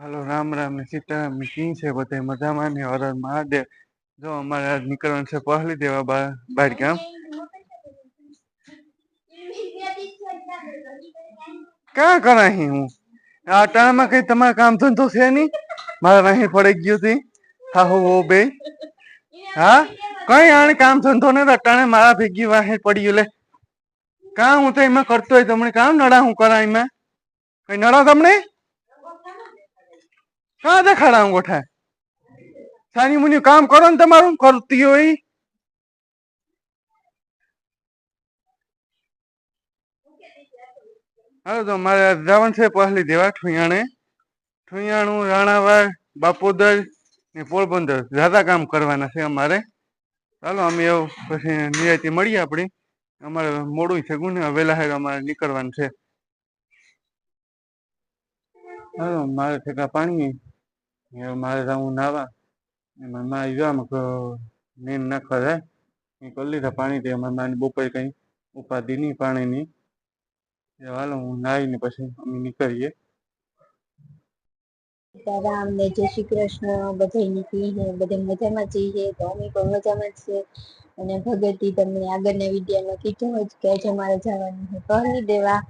હાલો, રામ રામ, ને સીતારામ ને કી છે બધા મજામાં ને હરર હર મહાદેવ. જો અમારે આજ નીકળવાનું છે પહલી દેવા બા, બહાર ગામ ક્યાં કરાહી હું આ ટાણામાં કઈ તમારે કામ ધંધો છે નહીં? મારા નહીં પડી ગયું હતી હા, હો હો, બે. હા? કઈ આને કામ ધંધો ને ટાણે મારા ભેગી વાહે પડી લે. કા હું તો એમાં કરતો હોય તમને કામ નડા હું કરા એમાં? કઈ નડા તમને? કાં દેખાડા અંગોઠા સાની મુની કામ કરો ને તમારું કરતી હોય. હાલો, તો મારે જવાનું છે પહેલી દેવા ઠુયાણે. ઠુયાણું રાણાવાર બાપોદર ને પોરબંદર. દાદા કામ કરવાના છે અમારે. ચાલો અમે એવું પછી નિરાયતી મળીએ આપણે. અમારે મોડું છે ગુને વહેલા હેર અમારે નીકળવાનું છે. હાલો, મારે ઠેકા પાણી મારે જવું નાવા એમાં મારે એ કરી લીધા પાણી તે અમારે મારી નહીં પાણીની હાલો હું નાહીને પછી અમે નીકળીએ સીતારામ ને જય શ્રી કૃષ્ણ બધા નીકળી બધે મજામાં જઈએ તો અમે પણ મજામાં છે અને ભગતી તમને આગળના વિડીયોમાં કીધું જ કે આજે અમારે જવાનું છે કહી દેવા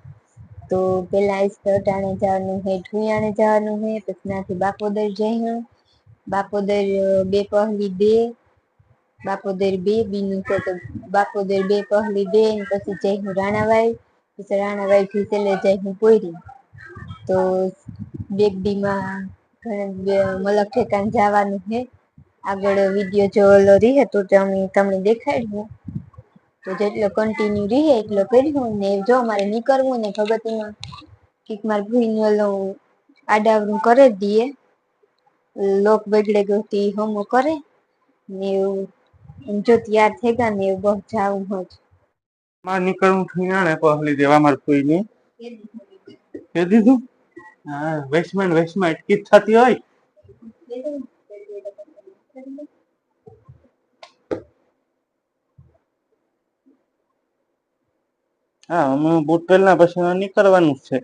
તો પેલા આને જવાનું છે ઠુયાણે જવાનું છે પછી ત્યાંથી બાપોદર જઈ બાપોદર બે પહલી બે, બાપોદર બે, બીનું છે તો બાપોદર બે પહલી બે પછી જઈ હું રાણાવાઈ. પછી રાણાવાઈ થી જઈ હું પોયરી. તો બેગડીમાં મલક ઠેકાણ જવાનું છે આગળ વીડિયો જો ઓલો રહે તો તમે તમને દેખાડ્યું. તો જેટલો કન્ટિન્યુ રહે એટલો કરીશું ને જો અમારે નીકળવું ને ભગતમાં કીક મારે ઓલું આડાવરું કરે જ દઈએ. લોક બગડે ગયો તે હમો કરે ને એવું. જો તૈયાર થઈ ગયા ને એવું બહુ જાવું હોય મારે નીકળવું ઠુયાણે પહેલી દેવા મારે કોઈને કહી દીધું. હા વેસ્ટમાં વેસ્ટમાં અટકી થતી હોય. હા અમે બુટ પહેલા પછી નીકળવાનું છે.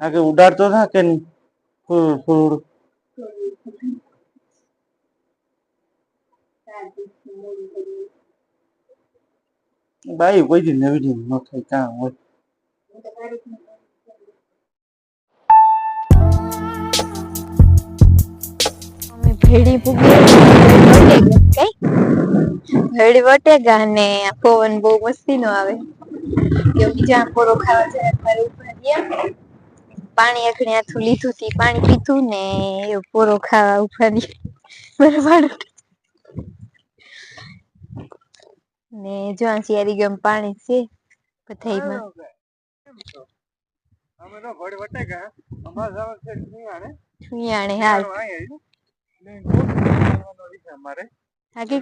આગળ ઉડાડતો થા કે ફૂર ફૂર બાઈ કોઈ દી નવી દી ન થાય કામ હોય? ભેડી પૂગી કઈ વટેગા ને પવન બહુ મસ્તી નો આવે. કે બીજા પોરો ખાવા જાય મારે ઊભા રહ્યા પાણી અખણી આથું લીધું તી પાણી પીધું ને પોરો ખાવા ઊભા રહ્યા બરાબર ને જો આ શિયારી ગમ પાણી છે પથાઈમાં અમે વટે અમારે છે અમારે.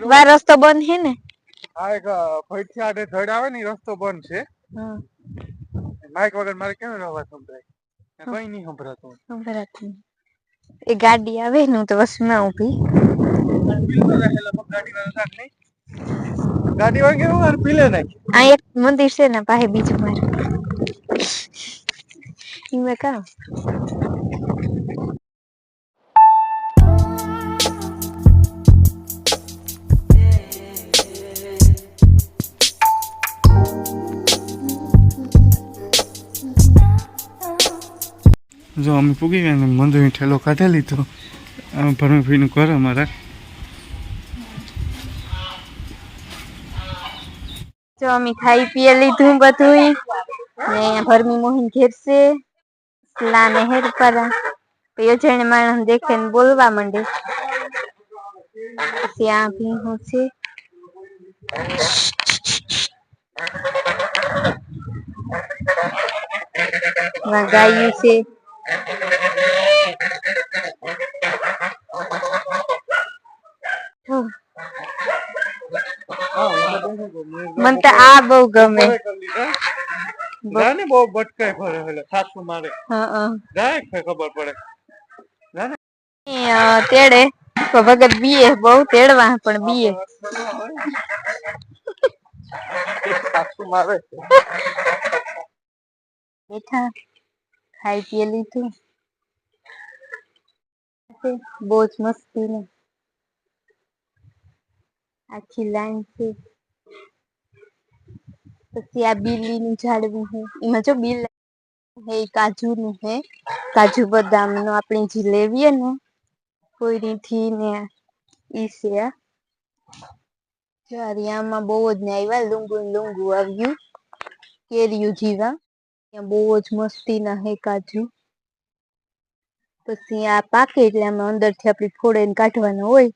વાર રસ્તો બંધ હે ને? આ એક ફઈથી આડે ધડ આવે ને રસ્તો બંધ છે. માઇક વગર મારે કેમ અવાજ સંભળાય? કઈ નહીં સંભળાતું. સંભળાતું એ ગાડી આવે ને તો વસમાં ઊભી. ગાડી વાગે હું વાર પીલે નાખી આ એક મંદિર છે ને પાસે બીજું મારું. મેં કામ જો અમે પૂગી ગયા ને ઠેલો કાઢી લીધો ભરમીભાઈનું ઘર અમારા. જો અમે ખાઈ પીએ લીધું બધું ને ભરમી મોહન ઘેરશે. લાને હેર પરા. અજાણે માણસ દેખે ને બોલવા માંડે. પછી આ ભીહું છે. ગાયું છે. મને તો આ બહુ ગમે. બહુ બટકાય ભરે એટલે સાસુ મારે. જાય ખબર પડે. તેડે. ભગત બીએ બહુ તેડવા પણ બીએ. સાસુ મારે બેઠા. ખાઈ પીએ લીધું. બહુ જ મસ્તી ને આખી લાઈન છે. પછી આ બીલી નું ઝાડવું છે. એમાં જો બીલ હે કાજુ નું હે. કાજુ બદામનું આપણે જે લેવીએ ને, કોઈરીથી ને ઈ છે. આ. બહુ જ ને આવ્યા લુંગુ લુંગુ આવ્યું. કેરીયું જીવા. ત્યાં બહુ જ મસ્તી ના હે કાજુ. પછી આ પાકે એટલે આમાં અંદરથી આપડી ફોડે કાઢવાના હોય.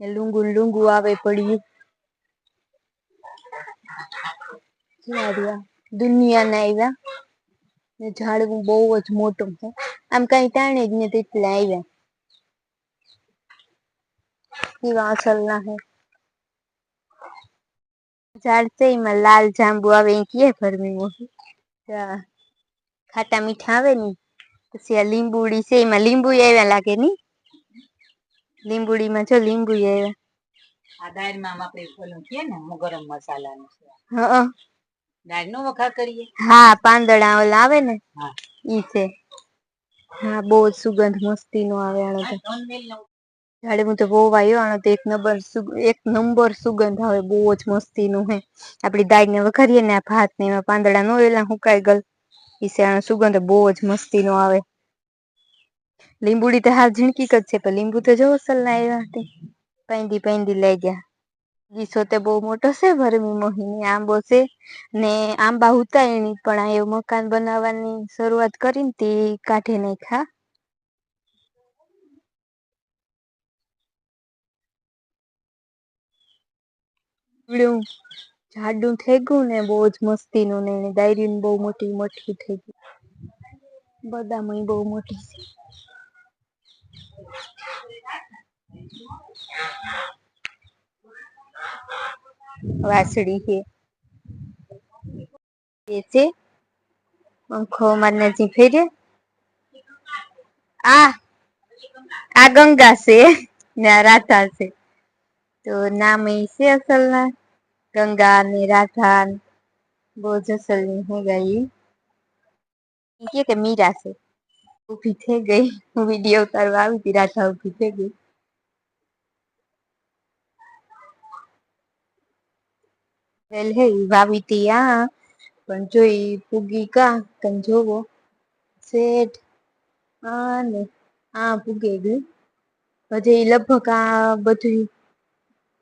ને લુંગુ લુંગુ આવે પડ્યું જો આ રહ્યા દુનિયા ના આવ્યા ને ઝાડવું બહુ જ મોટું છે. આમ કઈ તાણે જ નથી એટલે આવ્યા. કેવા અસલ ના હે ઝાડ છે એમાં લાલ જાંબુ આવે એ કીએ ભરમી મોહી ખાટા મીઠા આવે ને પછી આ લીંબુડી છે એમાં લીંબુ આવ્યા લાગે ની. લીંબુડીમાં જો લીંબુ આવ્યા આ દાળમાં આપણે ઓલું કીએ ને ગરમ મસાલાનું છે. હા. દાળનો વઘાર કરીએ? હા પાંદડા ઓલા આવે ને ઈ છે. હા બહુ સુગંધ મસ્તી નો આવે આનો તો. ત્રણ હું તો બહુ વાયો આનો તો એક નંબર એક નંબર સુગંધ આવે બહુ જ મસ્તી નું હે. આપડી દાળ ને વખારીએ ને આ ભાત ને એમાં પાંદડા નો એલા હુકાઈ ગલ. ઈ છે આનો સુગંધ બહુ જ મસ્તી નો આવે. લીંબુડી તો હાર ઝીણકી જ છે પણ લીંબુ તો જો અસલ ના આવ્યા તે. પૈંદી પૈંદી લઈ ગયા. ગીસો તે બહુ મોટો છે ભરમી મોહિની આંબો છે ને આંબા ઉતાયણી પણ આ મકાન બનાવવાની શરૂઆત કરીને તે કાઢી નાખ્યા. જાડું થઈ ગયું ને બહુ જ મસ્તી નું ને ડાયરી દાયરી બહુ મોટી મોટી થઈ ગઈ બદામ બહુ મોટી છે. વાસળી છે. એ છે. પંખો મારને નજીક ફેરે આ આ ગંગા છે ને રાધા છે. તો નામ એ છે અસલ ના ગંગા ને રાધા બહુ જ અસલની હે ગઈ. કે મીરા છે. ઊભી થઈ ગઈ. હું વીડિયો ઉતારવા આવી હતી, રાધા ઊભી થઈ ગઈ. વેલ હે વાવી તી આ પણ જોઈ પૂગી કા તમ જોવો શેઠ આ ને આ પૂગે ગઈ હજી લગભગ આ બધું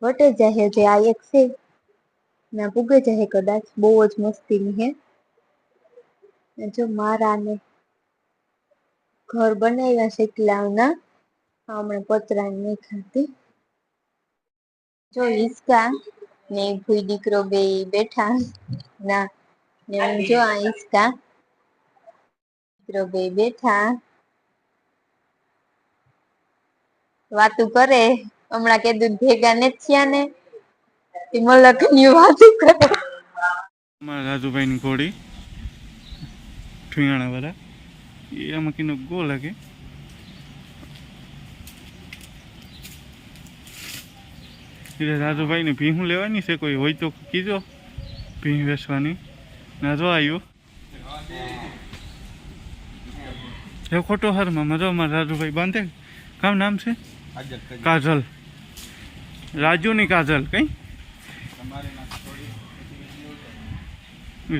વટે જાય છે આ એક છે ના પૂગે જાય કદાચ બહુ જ મસ્તી ની હે જો મારા ને ઘર બનાવ્યા છે એટલાના હમણાં પતરા નહીં ખાતી જો હિસકા ને ભૂઈ દીકરો બે બેઠા ના, ને હું જો આ હિસકા દીકરો બે બેઠા. વાતું કરે, હમણાં કીધું ભેગા ને થયા ને તે મલકની વાતું કરે. અમારા રાજુભાઈની ઘોડી, ઠુયાણા વાળા, એ આમાં ગો લાગે એટલે રાજુભાઈને ભીહું લેવાની છે કોઈ? હોય તો કીધો ભીહ વેચવાની. ના જો આવ્યું એ ખોટો હારમાં મજામાં રાજુભાઈ બાંધે કામ નામ છે? કાજલ. રાજુની કાજલ કઈ?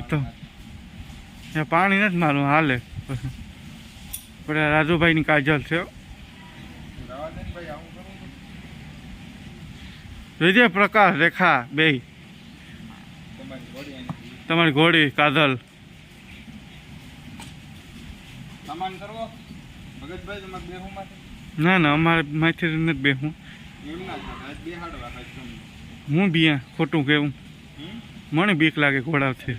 તો. પાણી નથી મારું હાલે. પણ આ રાજુભાઈની કાજલ છે. વિજય પ્રકાશ રેખા બે તમારી ઘોડી કાજલ. માટે ના ના અમારે માથી નથી બેહું હું બિયા ખોટું કેવું મને બીક લાગે ઘોડાથી.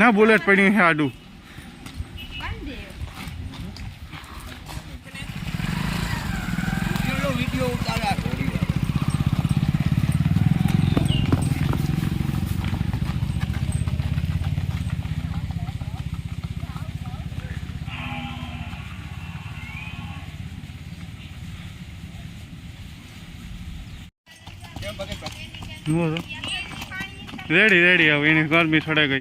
ના બુલેટ પડ્યું છે આડું. રેડી રેડી હવે એની ગરમી છોડાઈ ગઈ.